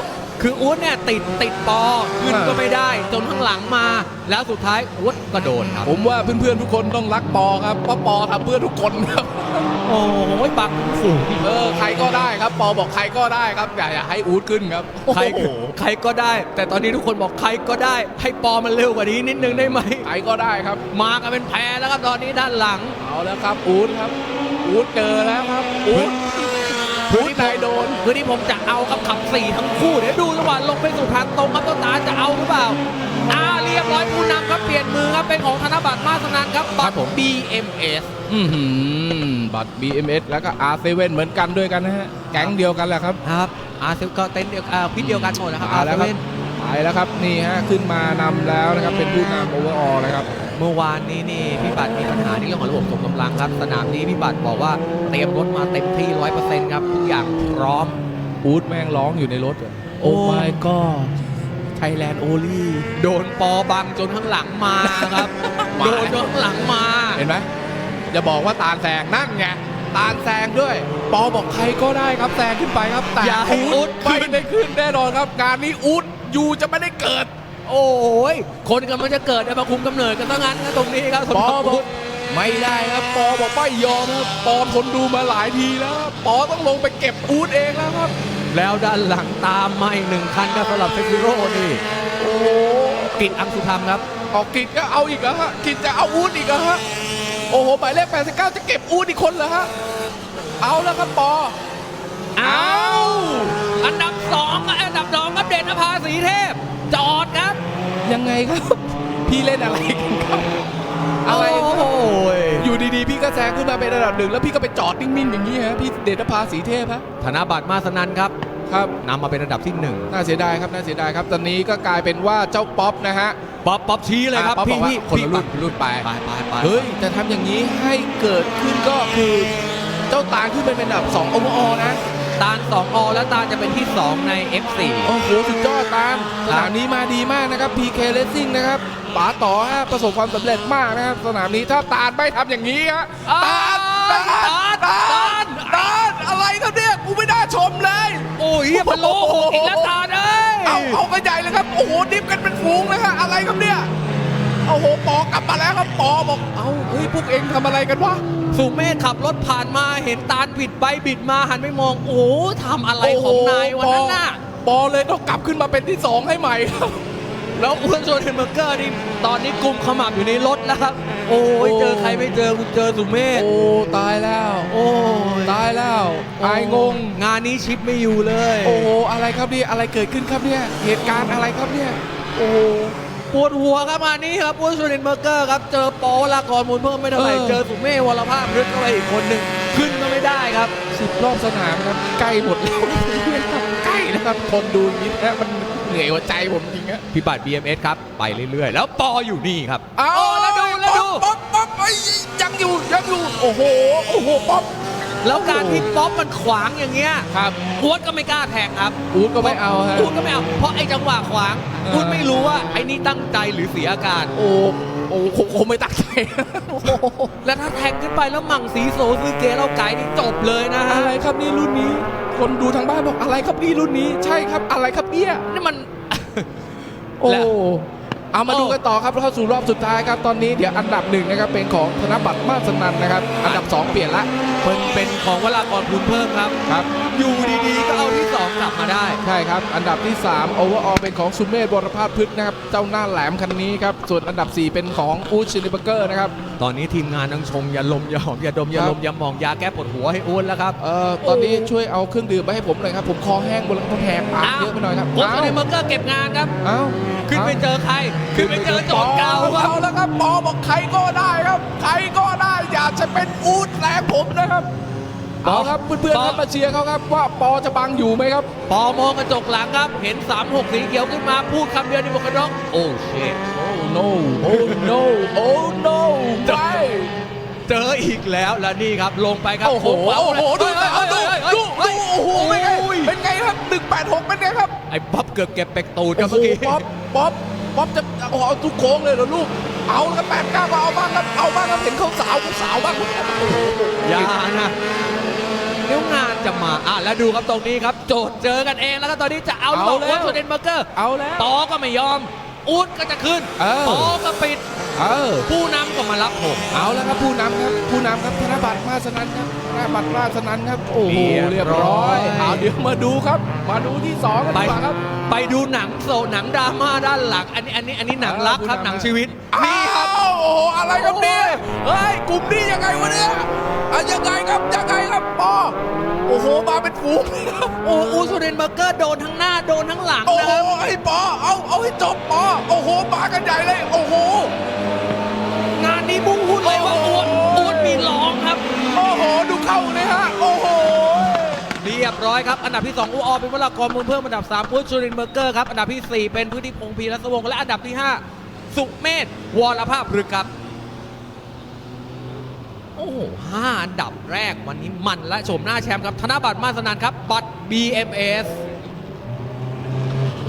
[SPEAKER 1] คืออู๊ดเนี่ยติดติดปอขึ้น
[SPEAKER 2] อ่า
[SPEAKER 1] ก็ไม่ได้ จนข้างหลังมา แล้วสุดท้ายอู๊ดก็โดนครับ
[SPEAKER 2] ผมว่าเพื่อนๆทุกคนต้องรักปอครับเพราะปอทำเพื่อทุกคนครับ
[SPEAKER 1] โอ้โหบังฝูง
[SPEAKER 2] เออใครก็ได้ครับ ปอบอกใครก็ได้ครับอย่าอย่าให้อูดขึ้นครับ
[SPEAKER 1] ใคร
[SPEAKER 2] โอ้โห
[SPEAKER 1] ใครก็ได้ แต่ตอนนี้ทุกคนบอกใครก็ได้ ให้ปอมันเร็วกว่านี้นิดนึงได้ไหม
[SPEAKER 2] ใครก็ได้ครับ
[SPEAKER 1] มากันเป็นแพรแล้วครับตอนนี้ด้านหลัง
[SPEAKER 2] เอาแล้วครับอูดครับอูดเจอแล้วครับอูด
[SPEAKER 1] พ
[SPEAKER 2] พูดนายโดน
[SPEAKER 1] คือที่ผมจะเอากับขับสี่ทั้งคู่เดี๋ยวดูจังหวะลงไปสู่ทางตรงครับต้นตาลจะเอาหรือเปล่าอ่าเรียบร้อยผู้นำครับเปลี่ยนมือครับเป็นของธนบัตรมาสนันครับบัตร BMS
[SPEAKER 2] อือหือบัตร BMS แล้วก็ R7 เหมือนกันด้วยกันนะฮะแก๊งเดียวกันแหละครับ
[SPEAKER 1] ครับอาเซลก็เต็นท์เดียวอ่าพิษเดียวกันหมดนะครับ
[SPEAKER 2] มา
[SPEAKER 1] อา
[SPEAKER 2] แล้ว
[SPEAKER 1] เซ
[SPEAKER 2] ครับ
[SPEAKER 1] เว่น
[SPEAKER 2] ไปแล้วครับนี่ฮะขึ้นมานำแล้วนะครับเป็นผู้นำโอเวอร์ออลนะครับ
[SPEAKER 1] เมื่อวานนี้นี่พี่บัตรมีปัญหาในเรื่องของระบบส่งกำลังครับ สนามนี้พี่บัตรบอกว่าเตรียมรถมาเต็มที่ร้อยเปอร์เซ็นต์ครับทุกอย่างพร้อม
[SPEAKER 2] อูดแม่งร้องอยู่ในรถอะ
[SPEAKER 1] โอ้
[SPEAKER 2] โอ้ my god Thailand only
[SPEAKER 1] โดนปอบังจนข้างหลังมาครับ
[SPEAKER 2] มา
[SPEAKER 1] โดนจนข้างหลังมา
[SPEAKER 2] เห็นไหมอย่าบอกว่าตาลแซงนั่นไงตาลแซงด้วย ปอบอกใครก็ได้ครับแซงขึ้นไปครับ แต่
[SPEAKER 1] อย่าให้อู๊ด
[SPEAKER 2] ไม่
[SPEAKER 1] ขึ้น
[SPEAKER 2] ได้ขึ้นแน่นอนครับ การนี้อูดยูจะไม่ได้เกิด
[SPEAKER 1] โอ้ยคนกำลังจะเกิดได้มาคุมกำเนิดกันตั้งนั้นนะตรงนี้ครับ
[SPEAKER 2] ปอบอกไม่ได้ครับปอบอกไม่ยอมครับปอทนดูมาหลายทีแล้วครับปอต้องลงไปเก็บอูดเองแล้วครับ
[SPEAKER 1] แล้วด้านหลังตามมาอีกหนึ่งคันครับสำหรับเซฟิโร่นี่
[SPEAKER 2] โอ้โห
[SPEAKER 1] กิตอังสุธรรมครับ
[SPEAKER 2] ออกกิจก็เอาอีกเหรอฮะกิจจะเอาอูดอีกเหรอฮะโอ้โหหมายเลข89 จะเก็บอูดอีกคนเหรอฮะเอาแล้วครับปอ
[SPEAKER 1] เอาอันดับสองอันดับสองครับเด่นนภาสีเทพจอดครับ
[SPEAKER 2] ยังไงครับ พี่เล่นอะไรกันครับอะไร
[SPEAKER 1] โอ้โห
[SPEAKER 2] อยู่ดีๆ พี่ก็แซงขึ้นมาเป็นระดับหนึ่งแล้วพี่ก็ไปจอดนิ่งๆอย่างนี้ฮะพี่เดชภาสีเทพฮะ
[SPEAKER 1] ธนบัตรมาสนันครับ
[SPEAKER 2] ครับ
[SPEAKER 1] นำมาเป็นอันดับที่หนึ่ง
[SPEAKER 2] น่าเสียดายครับน่าเสียดายครับ ตอนนี้ก็กลายเป็นว่าเจ้าป๊อปนะฮะ
[SPEAKER 1] ป๊อปป๊อปชี้เลยครับ
[SPEAKER 2] อ่าป๊อป
[SPEAKER 1] พี่
[SPEAKER 2] บอกว่า
[SPEAKER 1] พี่
[SPEAKER 2] คนละรุ่น
[SPEAKER 1] พี่
[SPEAKER 2] รุ่นไป
[SPEAKER 1] ไปไปไป
[SPEAKER 2] เฮ้ยจะทำอย่างนี้ให้เกิดขึ้นก็คือเจ้าตาลขึ้นไปเป็นอันดับ2โอเวอร์ออนะ
[SPEAKER 1] ตาลสองอและตาลจะเป็นที่สองใน F4
[SPEAKER 2] โอ้โหสุดยอดตาลสนามนี้มาดีมากนะครับ PK Racing นะครับป๋าต่อฮะประสบความสำเร็จมากนะครับ สนามนี้ถ้าตาลไม่ทำอย่างนี้ฮะ
[SPEAKER 1] อ้าว
[SPEAKER 2] ตาลตาล
[SPEAKER 1] ตาล
[SPEAKER 2] ตาลตาลอะไรครับเนี่ยกูไม่น่าชมเลย
[SPEAKER 1] โอ้ยพะโล้หกอีกแล้วตาลเอ้ย
[SPEAKER 2] เอาเอาไปใหญ่เลยครับ โอ้โหดิฟกันเป็นฟูงเลยฮะอะไรครับเนี่ย โอ้โหปอกลับมาแล้วครับปอบอกเอาเฮ้ยพวกเองทำอะไรกันวะ
[SPEAKER 1] สุเมธขับรถผ่านมาเห็นตาลบิดไปบิดมาหันไปมองโอ้โหทำอะไรของนายวันนั้นน่ะ
[SPEAKER 2] ปอเลยต้องกลับขึ้นมาเป็นที่สองให้ใหม่ครับ
[SPEAKER 1] แล้วอ้วนโชเทนเบอร์เกอร์นี่ตอนนี้กลุ่มขมับอยู่ในรถแล้วครับ โอ้ย
[SPEAKER 2] โอ้
[SPEAKER 1] เจอใครไม่เจอคุณเจอสุเมธ
[SPEAKER 2] โอ้ตายแล้ว
[SPEAKER 1] โอ้ย
[SPEAKER 2] ตายแล้วอายงง
[SPEAKER 1] งานนี้ชิปไม่อยู่เลย
[SPEAKER 2] โอ้โหอะไรครับเนี่ยอะไรเกิดขึ้นครับเนี่ยเหตุการณ์อะไรครับเนี่ยโอ้โห
[SPEAKER 1] ปวดหัวครับงานนี้ครับอ้วนโชเทนเบอร์เกอร์ครับ เจอปอวลากรมูลเพิ่มไม่เท่าไหร่
[SPEAKER 2] เออ
[SPEAKER 1] เจอสุเมธวรภาพลึกเข้าไปอีกคนหนึ่งขึ้นก็ไม่ได้ครับ
[SPEAKER 2] สิบรอบสนามครับใกล้หมดแล้วใกล้แล้วครับคนดูอย่างนี้แล้วมันเหนื่อยหัวใจผมจริงอะ
[SPEAKER 1] พี่บัตร BMS ครับ ไปเรื่อยๆ แล้วปออยู่นี่ครับ
[SPEAKER 2] เอา
[SPEAKER 1] โอ้แล้วดูแล้วดู
[SPEAKER 2] ป๊อปป๊อปป๊อปไอ้ยยังอยู่ยังอยู่ โอ้โห โอ้โห ป๊อป
[SPEAKER 1] แล้วการที่ป๊อปมันขวางอย่างเงี้ย
[SPEAKER 2] ครับ
[SPEAKER 1] อ้วนก็ไม่กล้าแทงครับ
[SPEAKER 2] อูดก็ไม่เอาฮะ
[SPEAKER 1] อ้วนก็ไม่เอา เพราะไอ้จังหวะขวาง
[SPEAKER 2] เออ
[SPEAKER 1] อ้วนไม่รู้ว่าไอ้นี่ตั้งใจหรือเสียอาการ
[SPEAKER 2] โอ้โอ้คงคงไม่ตักใจโอ้โห
[SPEAKER 1] แล้วถ้าแทงขึ้นไปแล้วหมั่งสีโซซื้อเกเราไก่นี่จบเลยนะฮะ
[SPEAKER 2] อะไรครับนี่รุ่นนี้ คนดูทางบ้านบอกอะไรครับนี่รุ่นนี้ ใช่ครับอะไรครับเนี่ย
[SPEAKER 1] นี่มัน
[SPEAKER 2] โอ้
[SPEAKER 1] และ
[SPEAKER 2] เอามาดูกันต่อครับเข้าสู่รอบสุดท้ายครับตอนนี้เดี๋ยวอันดับหนึ่งนะครับเป็นของธนบัตรมาสนันนะครับ อันดับสองเปลี่ยนละ
[SPEAKER 1] เป็นเป็นของวรากรภูลเพิ่มครับ
[SPEAKER 2] ครับ
[SPEAKER 1] อยู่ดีๆ ก็เอาที่สองกลับมาได้
[SPEAKER 2] ใช่ครับ อันดับที่3 Overall เป็นของสุเมธบรพาสพฤกษ์นะครับ เจ้าหน้าแหลมคันนี้ครับ ส่วนอันดับ 4 เป็นของอูชชินิเบอร์เกอร์นะครับ
[SPEAKER 1] ตอนนี้ทีมงานทั้งชงยาลมยาหอมยาดมยาลมยาหมองยาแก้ปวดหัวให้อ้วนแล้วครับ
[SPEAKER 2] เอ่อตอนนี้ช่วยเอาเครื่องดื่มมาให้ผมหน่อยครับ ผมคอแห้งบนหลังกำแพงปากเยอะไปหน่อยครับ
[SPEAKER 1] โอ้
[SPEAKER 2] เอ้า
[SPEAKER 1] โหเมอร์เกอร์เก็บงานครับ
[SPEAKER 2] เอ้า
[SPEAKER 1] ขึ้นไปเจอใคร ขึ้นไปเจอโจทย์เก่าครับ
[SPEAKER 2] เอาแล้วครับปอบอกใครก็ได้ครับ ใครก็ได้ อยากจะเป็นอูดแรงผมนะครับ
[SPEAKER 1] ป
[SPEAKER 2] ป
[SPEAKER 1] อ
[SPEAKER 2] อครับเพื่อนๆครับมาเชียร์เขาครับว่าปอจะบังอยู่ไหมครับ
[SPEAKER 1] ปอมองกระจกหลังครับ เห็น 36 สีเขียวขึ้นมาพูดคำเดียวในหมวกกันน็อกโอ้เช
[SPEAKER 2] โอ้ no โอ้ no โอ้ no
[SPEAKER 1] จะ
[SPEAKER 2] ไม่
[SPEAKER 1] เจออีกแล้วแล้วนี่ครับลงไปครับ
[SPEAKER 2] โอ้โห
[SPEAKER 1] โค้งขวา
[SPEAKER 2] โอ้โหดู
[SPEAKER 1] เฮ้ย
[SPEAKER 2] เอาดู
[SPEAKER 1] เฮ้ย
[SPEAKER 2] ดู
[SPEAKER 1] เฮ้ย
[SPEAKER 2] ดูโอ้โหเป็นไง
[SPEAKER 1] โอ้ย
[SPEAKER 2] เป็นไงครับ186เป็นไงครับ
[SPEAKER 1] ไอ้ป๊อปเกือบเก็บเป็กตูดครับ
[SPEAKER 2] โอ้โห
[SPEAKER 1] เมื่อกี้
[SPEAKER 2] ป๊อปป๊อปป๊อปจะโอ้โหเอาทุกโค้งเลยเหรอลูก เอาแล้วครับแปดเก้าก็เอาบ้างครับเอาบ้างครับเห็นเขาสาวเขาสาวบ้างโอ้โห
[SPEAKER 1] อย่านะเดี๋ยวงานจะมาอะแล้วดูครับตรงนี้ครับ โจทย์เจอกันเองแล้วก็ตอนนี้จะเอาหรือเปล่าโอ้โหเดนเบอร์เกอร์
[SPEAKER 2] เอาแล้ว
[SPEAKER 1] ปอก็ไม่ยอม อูดก็จะขึ้น
[SPEAKER 2] เออ
[SPEAKER 1] ปอก็ปิด
[SPEAKER 2] เออ
[SPEAKER 1] ผู้นำก็มารับผม
[SPEAKER 2] เอาแล้วครับผู้นำครับผู้นำครับธนบัตรมาสนันครับธนบัตรมาสนันครับโอ้โห
[SPEAKER 1] เรี
[SPEAKER 2] เรี
[SPEAKER 1] ย
[SPEAKER 2] ย
[SPEAKER 1] บบร้
[SPEAKER 2] ร้
[SPEAKER 1] อ
[SPEAKER 2] อยยเอาเดี๋ยวมาดูครับ มาดูที่สองกัน
[SPEAKER 1] ไป
[SPEAKER 2] ดีกว่าครับ
[SPEAKER 1] ไปดูหนังโศกหนังดราม่าด้านหลัง อันนี้อันนี้อันนี้หนังรักครับ
[SPEAKER 2] เออ
[SPEAKER 1] หนังชีวิต นี่ครับ
[SPEAKER 2] อ้าวโอ้โหอะไรครับเนี่ยเฮ้ยกลุ่มนี้ยังไงวะเนี่ยอะยังไงครับยังไงครับปอ โอ้โหมาเป็นฝูง
[SPEAKER 1] โอ้อูซูเรนเบอร์เกอร์โดนทั้งหน้าโดนทั้งหลัง
[SPEAKER 2] โอ้
[SPEAKER 1] นะ
[SPEAKER 2] โห
[SPEAKER 1] ครับ
[SPEAKER 2] ไอ้ปอเอาเอาให้จบปอโอ้โหมากันใหญ่เลย โอ้โห
[SPEAKER 1] งานนี้มุ่งหุ้นเลยว่า
[SPEAKER 2] โอ้
[SPEAKER 1] อู
[SPEAKER 2] โห
[SPEAKER 1] ดอูดมีร้องครับ
[SPEAKER 2] โอ้โหดูเข้าเลยฮะโอ้โห
[SPEAKER 1] เรียบร้อยครับ อันดับที่ 2 อูออเป็นวรากรมือเพิ่มอันดับ 3พุทธชูรินทร์เบอร์เกอร์ครับ อันดับทีสี่ 4 เป็นพื้นที่พงศ์พีรัสวงศ์และอันดับที่ 5 สุเมธวรภาพพฤกษ์ครับ โอ้โหห้าอันดับแรกวันนี้มันและโฉมหน้าแชมป์ครับ ธนบัตรมาสนานครับ บัตร BMS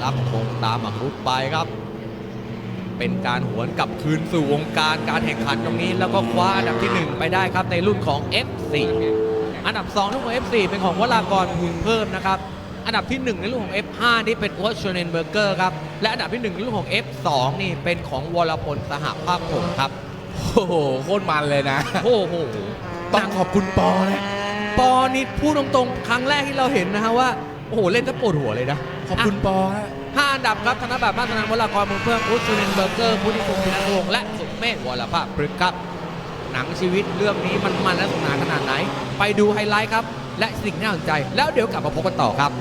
[SPEAKER 1] รับคงตามหมักรุดไปครับ เป็นการหวนกลับคืนสู่วงการการแข่งขันตรงนี้ แล้วก็คว้าอันดับที่ 1 ไปได้ครับในรุ่นของ F4 อันดับ 2 รุ่นของ F4 เป็นของวรากรพึงเพิ่มนะครับ อันดับที่ 1 ในรุ่นของ F5 นี่เป็นโอชเนนเบอร์เกอร์ครับ และอันดับที่ 1 ในรุ่นของ F2 นี่เป็นของวรพลสหภาพผมครับ
[SPEAKER 2] โอ้โหโคตรมันเลยนะ
[SPEAKER 1] โอ้โห
[SPEAKER 2] ต้องขอบคุณปอนะ
[SPEAKER 1] ปอนี่พูดตรงๆ ครั้งแรกที่เราเห็นนะฮะว่า โอ้โห เล่นจะปวดหัวเลยนะ
[SPEAKER 2] ขอบคุณปอฮะ
[SPEAKER 1] ห้าอันดับครับธนบัตรมาตรฐานวรากรเมืองเพิ่มอุสเนนเบอร์เกอร์พุทธิพงศ์พินัทวงศ์และสุเมธวรภาพพฤกษ์ครับ หนังชีวิตเรื่องนี้มันมันและสนุกสนานขนาดไหน ไปดูไฮไลท์ครับ และสิ่งที่น่าสนใจ แล้วเดี๋ยวกลับมาพบกันต่อครับ